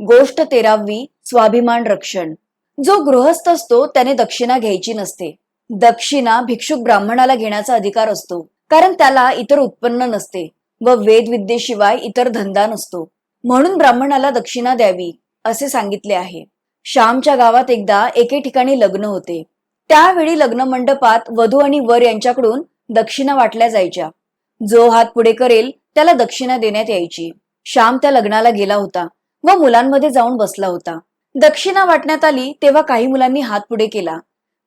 गोष्ट तेरावी स्वाभिमान रक्षण. जो गृहस्थ असतो त्याने दक्षिणा घ्यायची नसते. दक्षिणा भिक्षुक ब्राह्मणाला घेण्याचा अधिकार असतो कारण त्याला इतर उत्पन्न नसते व वेदविद्येशिवाय इतर धंदा नसतो. म्हणून ब्राह्मणाला दक्षिणा द्यावी असे सांगितले आहे. श्यामच्या गावात एकदा एके ठिकाणी लग्न होते. त्यावेळी लग्न मंडपात वधू आणि वर यांच्याकडून दक्षिणा वाटल्या जायच्या. जो हात पुढे करेल त्याला दक्षिणा देण्यात यायची. श्याम त्या लग्नाला गेला होता. व मुलांमध्ये जाऊन बसला होता. दक्षिणा वाटण्यात आली तेव्हा काही मुलांनी हात पुढे केला.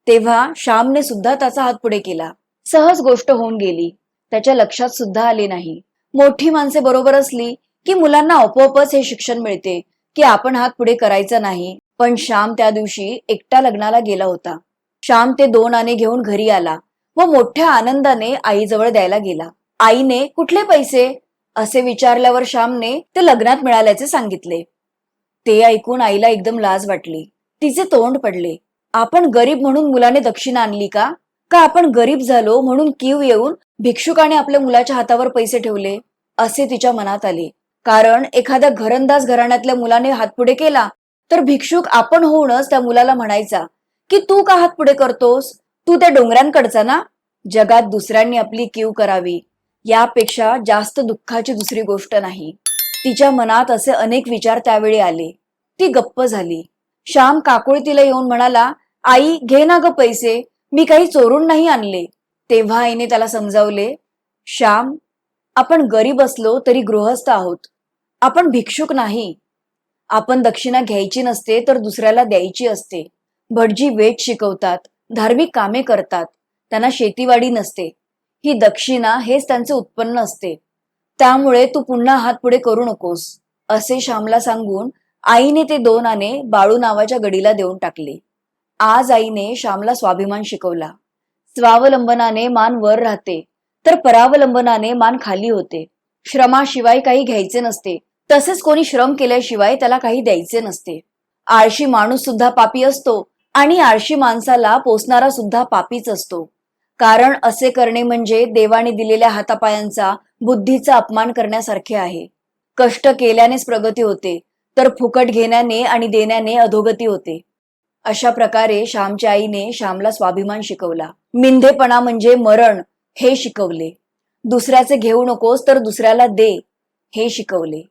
तेव्हा श्यामने सुद्धा त्याचा हात पुढे केला. सहज गोष्ट होऊन गेली. त्याच्या लक्षात सुद्धा आले नाही. मोठी माणसे बरोबर असली की मुलांना आपोआपच हे शिक्षण मिळते की आपण हात पुढे करायचा नाही. पण श्याम त्या दिवशी एकटा लग्नाला गेला होता. श्याम ते दोन आणे घेऊन घरी आला व मोठ्या आनंदाने आईजवळ द्यायला गेला. आईने कुठले पैसे? असे विचारल्यावर श्यामने ते लग्नात मिळाल्याचे सांगितले. ते ऐकून आईला एकदम लाज वाटली. तिचे तोंड पडले. आपण गरीब म्हणून मुलाने दक्षिणा आणली का? का आपण गरीब झालो म्हणून कीव येऊन भिक्षुकाने आपल्या मुलाच्या हातावर पैसे ठेवले? असे तिच्या मनात आले. कारण एखाद्या घरंदाज घराण्यातल्या मुलाने हात पुढे केला तर भिक्षुक आपण होऊनच त्या मुलाला म्हणायचा की तू का हात पुढे करतोस? तू त्या डोंगरांकडचा ना? जगात दुसऱ्यांनी आपली कीव करावी. यापेक्षा जास्त दुःखाची दुसरी गोष्ट नाही. तिच्या मनात असे अनेक विचार त्यावेळी आले. ती गप्प झाली. श्याम काकुळतीला येऊन म्हणाला आई घे ना ग पैसे. मी काही चोरून नाही आणले. तेव्हा आईने त्याला समजावले श्याम आपण गरीब असलो तरी गृहस्थ आहोत. आपण भिक्षुक नाही. आपण दक्षिणा घ्यायची नसते तर दुसऱ्याला द्यायची असते. भटजी वेद शिकवतात धार्मिक कामे करतात. त्यांना शेतीवाडी नसते. ही दक्षिणा हेच त्यांचे उत्पन्न असते. त्यामुळे तू पुन्हा हात पुढे करू नकोस असे श्यामला सांगून आईने ते दोन आणे बाळू नावाच्या गडीला देऊन टाकले. आज आईने श्यामला स्वाभिमान शिकवला. स्वावलंबनाने मान वर राहते तर परावलंबनाने मान खाली होते. श्रमाशिवाय काही घ्यायचे नसते तसेच कोणी श्रम केल्याशिवाय त्याला काही द्यायचे नसते. आळशी माणूस सुद्धा पापी असतो आणि आळशी माणसाला पोसणारा सुद्धा पापीच असतो. कारण असे करणे म्हणजे देवाने दिलेल्या हातापायांचा बुद्धीचा अपमान करण्यासारखे आहे. कष्ट केल्यानेच प्रगती होते तर फुकट घेण्याने आणि देण्याने अधोगती होते. अशा प्रकारे श्यामच्या आईने श्यामला स्वाभिमान शिकवला. मिंधेपणा म्हणजे मरण हे शिकवले. दुसऱ्याचे घेऊ नकोस तर दुसऱ्याला दे हे शिकवले.